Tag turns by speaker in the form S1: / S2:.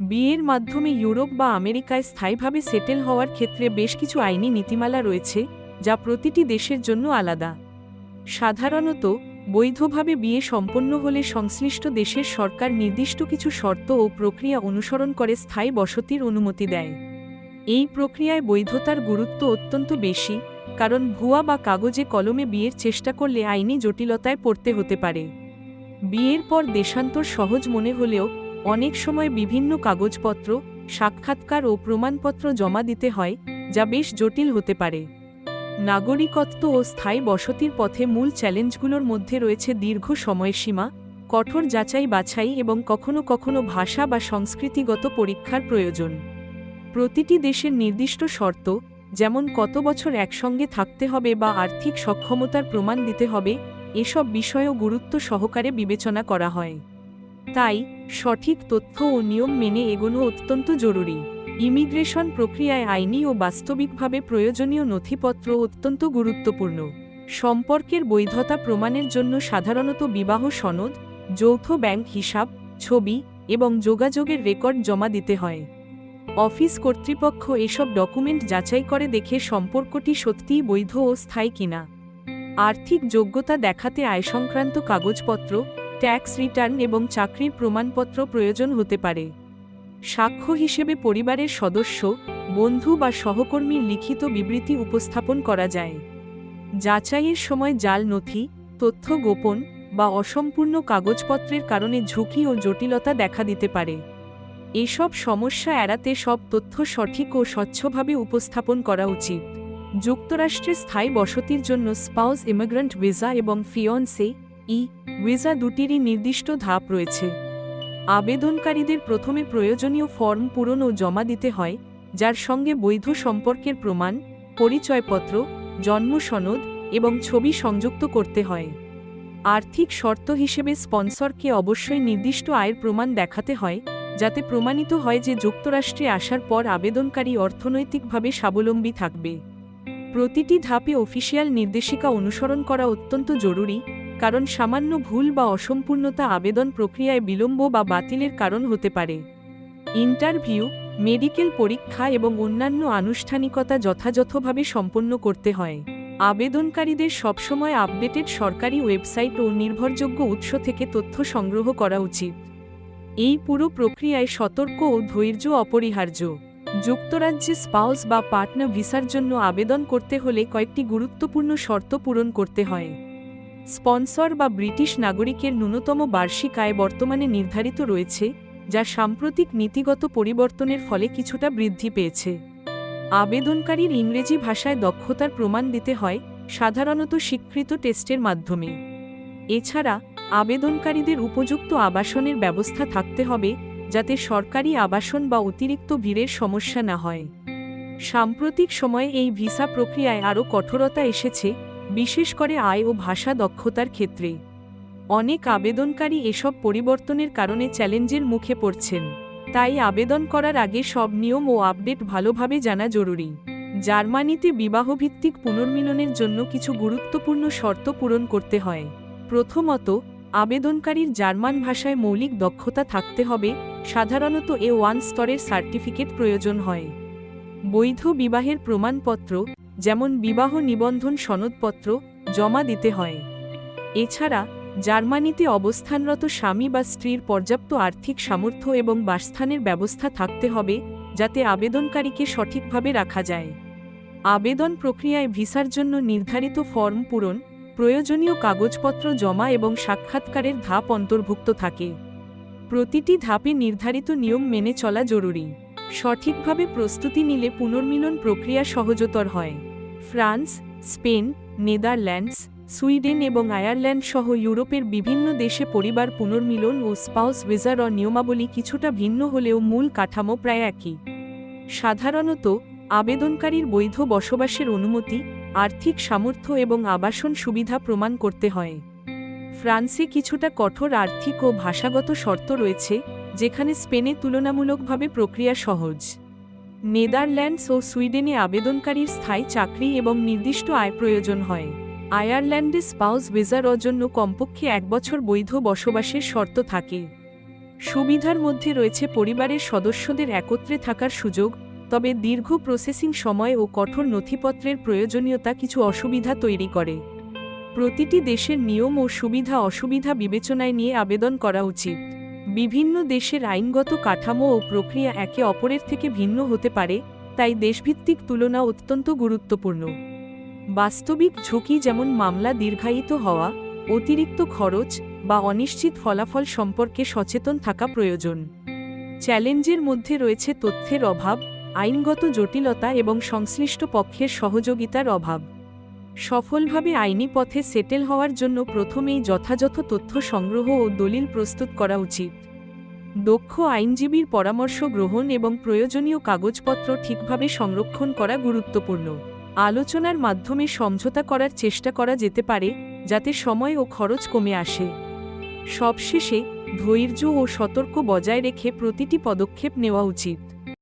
S1: বিয়ের মাধ্যমে ইউরোপ বা আমেরিকায় স্থায়ীভাবে সেটেল হওয়ার ক্ষেত্রে বেশ কিছু আইনি নীতিমালা রয়েছে, যা প্রতিটি দেশের জন্য আলাদা। সাধারণত, বৈধভাবে বিয়ে সম্পন্ন হলে সংশ্লিষ্ট দেশের সরকার নির্দিষ্ট কিছু শর্ত ও প্রক্রিয়া অনুসরণ করে স্থায়ী বসতির অনুমতি দেয়। এই প্রক্রিয়ায় বৈধতার গুরুত্ব অত্যন্ত বেশি, কারণ ভুয়া বা কাগজে কলমে বিয়ের চেষ্টা করলে আইনি জটিলতায় পড়তে হতে পারে। বিয়ের পর দেশান্তর সহজ মনে হলেও অনেক সময় বিভিন্ন কাগজপত্র, সাক্ষাৎকার ও প্রমাণপত্র জমা দিতে হয়, যা বেশ জটিল হতে পারে। নাগরিকত্ব ও স্থায়ী বসতির পথে মূল চ্যালেঞ্জগুলোর মধ্যে রয়েছে দীর্ঘ সময়সীমা, কঠোর যাচাই বাছাই এবং কখনো কখনো ভাষা বা সংস্কৃতিগত পরীক্ষার প্রয়োজন। প্রতিটি দেশের নির্দিষ্ট শর্ত, যেমন কত বছর একসঙ্গে থাকতে হবে বা আর্থিক সক্ষমতার প্রমাণ দিতে হবে, এসব বিষয়ও গুরুত্ব সহকারে বিবেচনা করা হয়। তাই সঠিক তথ্য ও নিয়ম মেনে এগোনো অত্যন্ত জরুরি। ইমিগ্রেশন প্রক্রিয়ায় আইনি ও বাস্তবিকভাবে প্রয়োজনীয় নথিপত্র অত্যন্ত গুরুত্বপূর্ণ। সম্পর্কের বৈধতা প্রমাণের জন্য সাধারণত বিবাহ সনদ, যৌথ ব্যাংক হিসাব, ছবি এবং যোগাযোগের রেকর্ড জমা দিতে হয়। অফিস কর্তৃপক্ষ এসব ডকুমেন্ট যাচাই করে দেখে সম্পর্কটি সত্যিই বৈধ ও স্থায়ী কিনা। আর্থিক যোগ্যতা দেখাতে আয় সংক্রান্ত কাগজপত্র ট্যাক্স রিটার্ন এবং চাকরির প্রমাণপত্র প্রয়োজন হতে পারে। সাক্ষ্য হিসেবে পরিবারের সদস্য, বন্ধু বা সহকর্মীর লিখিত বিবৃতি উপস্থাপন করা যায়। যাচাইয়ের সময় জাল নথি, তথ্য গোপন বা অসম্পূর্ণ কাগজপত্রের কারণে ঝুঁকি ও জটিলতা দেখা দিতে পারে। এসব সমস্যা এড়াতে সব তথ্য সঠিক ও স্বচ্ছভাবে উপস্থাপন করা উচিত। যুক্তরাষ্ট্রে স্থায়ী বসতির জন্য স্পাউস ইমিগ্রেন্ট ভিসা এবং ফিয়ন্সে ই, ভিসা দুটিরই নির্দিষ্ট ধাপ রয়েছে। আবেদনকারীদের প্রথমে প্রয়োজনীয় ফর্ম পূরণ ও জমা দিতে হয়, যার সঙ্গে বৈধ সম্পর্কের প্রমাণ, পরিচয়পত্র, জন্ম সনদ এবং ছবি সংযুক্ত করতে হয়। আর্থিক শর্ত হিসেবে স্পন্সরকে অবশ্যই নির্দিষ্ট আয়ের প্রমাণ দেখাতে হয়, যাতে প্রমাণিত হয় যে যুক্তরাষ্ট্রে আসার পর আবেদনকারী অর্থনৈতিকভাবে স্বাবলম্বী থাকবে। প্রতিটি ধাপে অফিসিয়াল নির্দেশিকা অনুসরণ করা অত্যন্ত জরুরি কারণ সামান্য ভুল বা অসম্পূর্ণতা আবেদন প্রক্রিয়ায় বিলম্ব বা বাতিলের কারণ হতে পারে। ইন্টারভিউ, মেডিকেল পরীক্ষা এবং অন্যান্য আনুষ্ঠানিকতা যথাযথভাবে সম্পন্ন করতে হয়। আবেদনকারীদের সবসময় আপডেটেড সরকারি ওয়েবসাইট ও নির্ভরযোগ্য উৎস থেকে তথ্য সংগ্রহ করা উচিত। এই পুরো প্রক্রিয়ায় সতর্ক ও ধৈর্য অপরিহার্য। যুক্তরাজ্যে স্পাউস বা পার্টনার ভিসার জন্য আবেদন করতে হলে কয়েকটি গুরুত্বপূর্ণ শর্ত পূরণ করতে হয়। স্পন্সর বা ব্রিটিশ নাগরিকের ন্যূনতম বার্ষিক আয় বর্তমানে নির্ধারিত রয়েছে, যা সাম্প্রতিক নীতিগত পরিবর্তনের ফলে কিছুটা বৃদ্ধি পেয়েছে। আবেদনকারীর ইংরেজি ভাষায় দক্ষতার প্রমাণ দিতে হয়, সাধারণত স্বীকৃত টেস্টের মাধ্যমে। এছাড়া, আবেদনকারীদের উপযুক্ত আবাসনের ব্যবস্থা থাকতে হবে, যাতে সরকারি আবাসন বা অতিরিক্ত ভিড়ের সমস্যা না হয়। সাম্প্রতিক সময়ে এই ভিসা প্রক্রিয়ায় আরও কঠোরতা এসেছে বিশেষ করে আয় ও ভাষা দক্ষতার ক্ষেত্রে। অনেক আবেদনকারী এসব পরিবর্তনের কারণে চ্যালেঞ্জের মুখে পড়ছেন। তাই আবেদন করার আগে সব নিয়ম ও আপডেট ভালোভাবে জানা জরুরি। জার্মানিতে বিবাহভিত্তিক পুনর্মিলনের জন্য কিছু গুরুত্বপূর্ণ শর্ত পূরণ করতে হয়। প্রথমত, আবেদনকারীর জার্মান ভাষায় মৌলিক দক্ষতা থাকতে হবে। সাধারণত এ ওয়ান স্তরের সার্টিফিকেট প্রয়োজন হয়। বৈধ বিবাহের প্রমাণপত্র যেমন বিবাহ নিবন্ধন সনদপত্র জমা দিতে হয়। এছাড়া, জার্মানিতে অবস্থানরত স্বামী বা স্ত্রীর পর্যাপ্ত আর্থিক সামর্থ্য এবং বাসস্থানের ব্যবস্থা থাকতে হবে, যাতে আবেদনকারীকে সঠিকভাবে রাখা যায়। আবেদন প্রক্রিয়ায় ভিসার জন্য নির্ধারিত ফর্ম পূরণ, প্রয়োজনীয় কাগজপত্র জমা এবং সাক্ষাৎকারের ধাপ অন্তর্ভুক্ত থাকে। প্রতিটি ধাপে নির্ধারিত নিয়ম মেনে চলা জরুরি। সঠিকভাবে প্রস্তুতি নিলে পুনর্মিলন প্রক্রিয়া সহজতর হয়। ফ্রান্স, স্পেন, নেদারল্যান্ডস, সুইডেন এবং আয়ারল্যান্ড সহ ইউরোপের বিভিন্ন দেশে পরিবার পুনর্মিলন ও স্পাউস ভিসার নিয়মাবলী কিছুটা ভিন্ন হলেও মূল কাঠামো প্রায় একই। সাধারণত, আবেদনকারীর বৈধ বসবাসের অনুমতি, আর্থিক সামর্থ্য এবং আবাসন সুবিধা প্রমাণ করতে হয়। ফ্রান্সে কিছুটা কঠোর আর্থিক ও ভাষাগত শর্ত রয়েছে যেখানে স্পেনে তুলনামূলকভাবে প্রক্রিয়া সহজ। নেদারল্যান্ডস ও সুইডেনে আবেদনকারীর স্থায়ী চাকরি এবং নির্দিষ্ট আয় প্রয়োজন হয়। আয়ারল্যান্ডে স্পাউস ভিসার জন্য কমপক্ষে এক বছর বৈধ বসবাসের শর্ত থাকে। সুবিধার মধ্যে রয়েছে পরিবারের সদস্যদের একত্রে থাকার সুযোগ, তবে দীর্ঘ প্রসেসিং সময় ও কঠোর নথিপত্রের প্রয়োজনীয়তা কিছু অসুবিধা তৈরি করে। প্রতিটি দেশের নিয়ম ও সুবিধা অসুবিধা বিবেচনায় নিয়ে আবেদন করা উচিত। বিভিন্ন দেশের আইনগত কাঠামো ও প্রক্রিয়া একে অপরের থেকে ভিন্ন হতে পারে, তাই দেশভিত্তিক তুলনা অত্যন্ত গুরুত্বপূর্ণ। বাস্তবিক ঝুঁকি যেমন মামলা দীর্ঘায়িত হওয়া, অতিরিক্ত খরচ বা অনিশ্চিত ফলাফল সম্পর্কে সচেতন থাকা প্রয়োজন। চ্যালেঞ্জের মধ্যে রয়েছে তথ্যের অভাব, আইনগত জটিলতা এবং সংশ্লিষ্ট পক্ষের সহযোগিতার অভাব। সফলভাবে আইনি পথে সেটেল হওয়ার জন্য প্রথমেই যথাযথ তথ্য সংগ্রহ ও দলিল প্রস্তুত করা উচিত। দক্ষ আইনজীবীর পরামর্শ গ্রহণ এবং প্রয়োজনীয় কাগজপত্র ঠিকভাবে সংরক্ষণ করা গুরুত্বপূর্ণ। আলোচনার মাধ্যমে সমঝোতা করার চেষ্টা করা যেতে পারে, যাতে সময় ও খরচ কমে আসে। সবশেষে ধৈর্য ও সতর্ক বজায় রেখে প্রতিটি পদক্ষেপ নেওয়া উচিত।